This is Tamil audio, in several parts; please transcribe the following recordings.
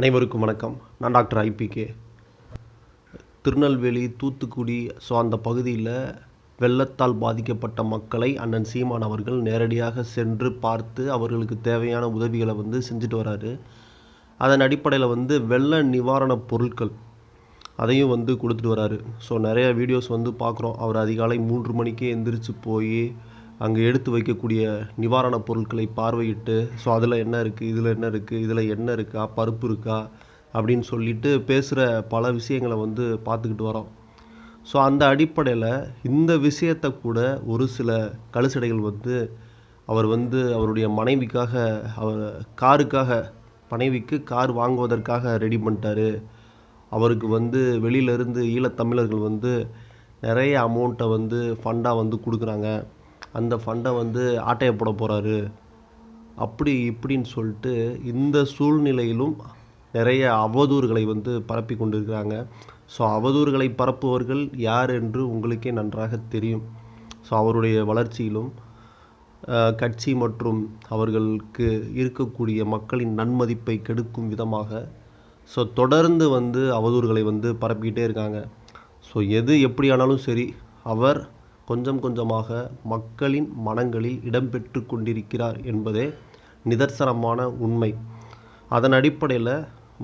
அனைவருக்கும் வணக்கம். நான் doctor IPK. Tirunelveli Thoothukudi so அந்த பகுதியில் வெள்ளத்தால் பாதிக்கப்பட்ட மக்களை அண்ணன் சீமான் அவர்கள் நேரடியாக சென்று பார்த்து அவர்களுக்கு தேவையான உதவிகளை வந்து செஞ்சுட்டு வராரு. அதன் அடிப்படையில் வந்து வெள்ள நிவாரணப் பொருட்கள் அதையும் வந்து கொடுத்துட்டு வராரு. ஸோ நிறைய வீடியோஸ் வந்து பார்க்குறோம். அவர் அதிகாலை மூன்று மணிக்கே எந்திரிச்சு போய் அங்கே எடுத்து வைக்கக்கூடிய நிவாரணப் பொருட்களை பார்வையிட்டு ஸோ அதில் என்ன இருக்குது இதில் என்ன இருக்குது இதில் என்ன இருக்கா? பருப்பு இருக்கா? அப்படின்னு சொல்லிட்டு பேசுகிற பல விஷயங்களை வந்து பார்த்துக்கிட்டு வரோம். ஸோ அந்த அடிப்படையில் இந்த விஷயத்தை கூட ஒரு சில கழுசடைகள் வந்து அவர் வந்து அவருடைய மனைவிக்காக அவர் காருக்காக மனைவிக்கு கார் வாங்குவதற்காக ரெடி பண்ணிட்டாரு. அவருக்கு வந்து வெளியிலேருந்து ஈழத்தமிழர்கள் வந்து நிறைய அமௌண்ட்டை வந்து ஃபண்டாக வந்து கொடுக்குறாங்க. அந்த ஃபண்டை வந்து ஆட்டையை போட போகிறாரு அப்படி இப்படின்னு சொல்லிட்டு இந்த சூழ்நிலையிலும் நிறைய அவதூறுகளை வந்து பரப்பி கொண்டிருக்கிறாங்க. ஸோ அவதூறுகளை பரப்புபவர்கள் யார் என்று உங்களுக்கே நன்றாக தெரியும். ஸோ அவருடைய வளர்ச்சியிலும் கட்சி மற்றும் அவர்களுக்கு இருக்கக்கூடிய மக்களின் நன்மதிப்பை கெடுக்கும் விதமாக ஸோ தொடர்ந்து வந்து அவதூறுகளை வந்து பரப்பிக்கிட்டே இருக்காங்க. ஸோ எது எப்படியானாலும் சரி அவர் கொஞ்சம் கொஞ்சமாக மக்களின் மனங்களில் இடம்பெற்று கொண்டிருக்கிறார் என்பதே நிதர்சனமான உண்மை. அதன் அடிப்படையில்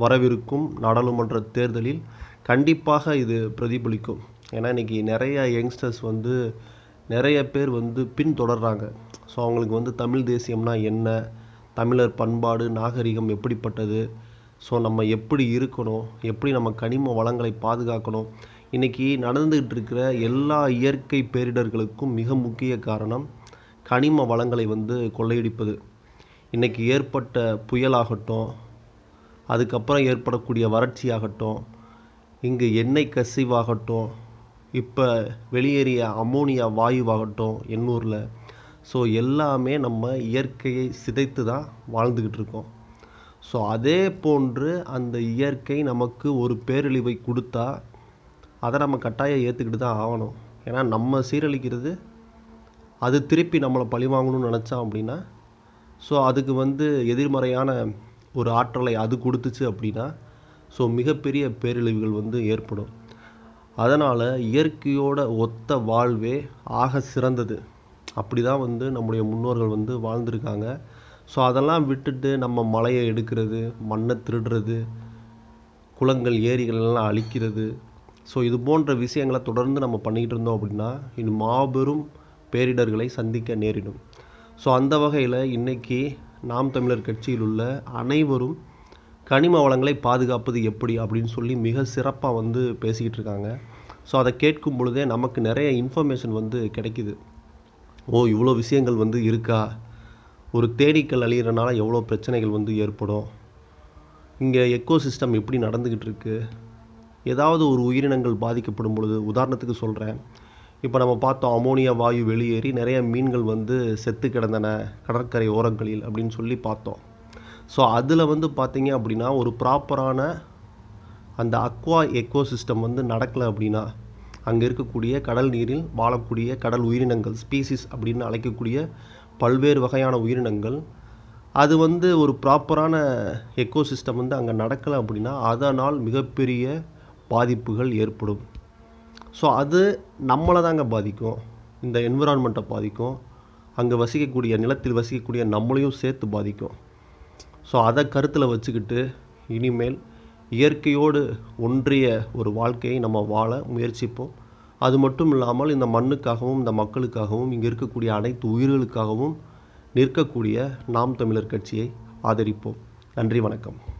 வரவிருக்கும் நாடாளுமன்ற தேர்தலில் கண்டிப்பாக இது பிரதிபலிக்கும். ஏன்னா இன்றைக்கி நிறைய யங்ஸ்டர்ஸ் வந்து நிறைய பேர் வந்து பின்தொடர்றாங்க ஸோ அவங்களுக்கு வந்து தமிழ் தேசியம்னா என்ன? தமிழர் பண்பாடு நாகரிகம் எப்படிப்பட்டது? ஸோ நம்ம எப்படி இருக்கணும்? எப்படி நம்ம கனிம வளங்களை பாதுகாக்கணும்? இன்றைக்கி நடந்துகிட்டு இருக்கிற எல்லா இயற்கை பேரிடர்களுக்கும் மிக முக்கிய காரணம் கனிம வளங்களை வந்து கொள்ளையடிப்பது. இன்றைக்கி ஏற்பட்ட புயலாகட்டும் அதுக்கப்புறம் ஏற்படக்கூடிய வறட்சியாகட்டும் இங்கு எண்ணெய் கசிவாகட்டும் இப்போ வெளியேறிய அமோனியா வாயுவாகட்டும் எண்ணூரில். ஸோ எல்லாமே நம்ம இயற்கையை சிதைத்து தான் வாழ்ந்துக்கிட்டு இருக்கோம் ஸோ அதே போன்று அந்த இயற்கை நமக்கு ஒரு பேரழிவை கொடுத்தா அதை நம்ம கட்டாயம் ஏற்றுக்கிட்டு தான் ஆகணும். ஏன்னா நம்ம சீரழிக்கிறது அது திருப்பி நம்மளை பழி வாங்கணும்னு நினச்சோம் அப்படின்னா ஸோ அதுக்கு வந்து எதிர்மறையான ஒரு ஆற்றலை அது கொடுத்துச்சு அப்படின்னா ஸோ மிகப்பெரிய பேரழிவுகள் வந்து ஏற்படும். அதனால் இயற்கையோட ஒத்த வாழ்வே ஆக சிறந்தது. அப்படி தான் வந்து நம்முடைய முன்னோர்கள் வந்து வாழ்ந்திருக்காங்க. ஸோ அதெல்லாம் விட்டுட்டு நம்ம மலையை எடுக்கிறது மண்ணை திருடுறது குளங்கள் ஏரிகள் எல்லாம் அழிக்கிறது ஸோ இது போன்ற விஷயங்களை தொடர்ந்து நம்ம பண்ணிக்கிட்டு இருந்தோம் அப்படின்னா இன்னும் மாபெரும் பேரிடர்களை சந்திக்க நேரிடும். ஸோ அந்த வகையில் இன்றைக்கி நாம் தமிழர் கட்சியில் உள்ள அனைவரும் கனிம வளங்களை பாதுகாப்பது எப்படி அப்படின்னு சொல்லி மிக சிறப்பாக வந்து பேசிக்கிட்டு இருக்காங்க. ஸோ அதை கேட்கும் பொழுதே நமக்கு நிறைய இன்ஃபர்மேஷன் வந்து கிடைக்குது. ஓ இவ்வளோ விஷயங்கள் வந்து இருக்கா? ஒரு தேனீக்கள் அழியிறனால எவ்வளோ பிரச்சனைகள் வந்து ஏற்படும்? இங்கே எக்கோ சிஸ்டம் எப்படி நடந்துக்கிட்டு இருக்குது ஏதாவது ஒரு உயிரினங்கள் பாதிக்கப்படும் பொழுது உதாரணத்துக்கு சொல்கிறேன் இப்போ நம்ம பார்த்தோம் அமோனியா வாயு வெளியேறி நிறைய மீன்கள் வந்து செத்து கிடந்தன கடற்கரை ஓரங்களில் அப்படின்னு சொல்லி பார்த்தோம். ஸோ அதில் வந்து பார்த்தீங்க அப்படின்னா ஒரு ப்ராப்பரான அந்த அக்வா எக்கோ சிஸ்டம் வந்து நடக்கலை அப்படின்னா அங்கே இருக்கக்கூடிய கடல் நீரில் வாழக்கூடிய கடல் உயிரினங்கள் ஸ்பீசிஸ் அப்படின்னு அழைக்கக்கூடிய பல்வேறு வகையான உயிரினங்கள் அது வந்து ஒரு ப்ராப்பரான எக்கோ சிஸ்டம் வந்து அங்கே நடக்கலை அப்படின்னா அதனால் மிகப்பெரிய பாதிப்புகள் ஏற்படும். ஸோ அது நம்மளை தாங்க பாதிக்கும். இந்த என்விரான்மெண்ட்டை பாதிக்கும். அங்கே வசிக்கக்கூடிய நிலத்தில் வசிக்கக்கூடிய நம்மளையும் சேர்த்து பாதிக்கும். ஸோ அதை கருத்தில் வச்சுக்கிட்டு இனிமேல் இயற்கையோடு ஒன்றிய ஒரு வாழ்க்கையை நம்ம வாழ முயற்சிப்போம். அது மட்டும் இல்லாமல் இந்த மண்ணுக்காகவும் இந்த மக்களுக்காகவும் இங்கே இருக்கக்கூடிய அனைத்து உயிர்களுக்காகவும் நிற்கக்கூடிய நாம் தமிழர் கட்சியை ஆதரிப்போம். நன்றி வணக்கம்.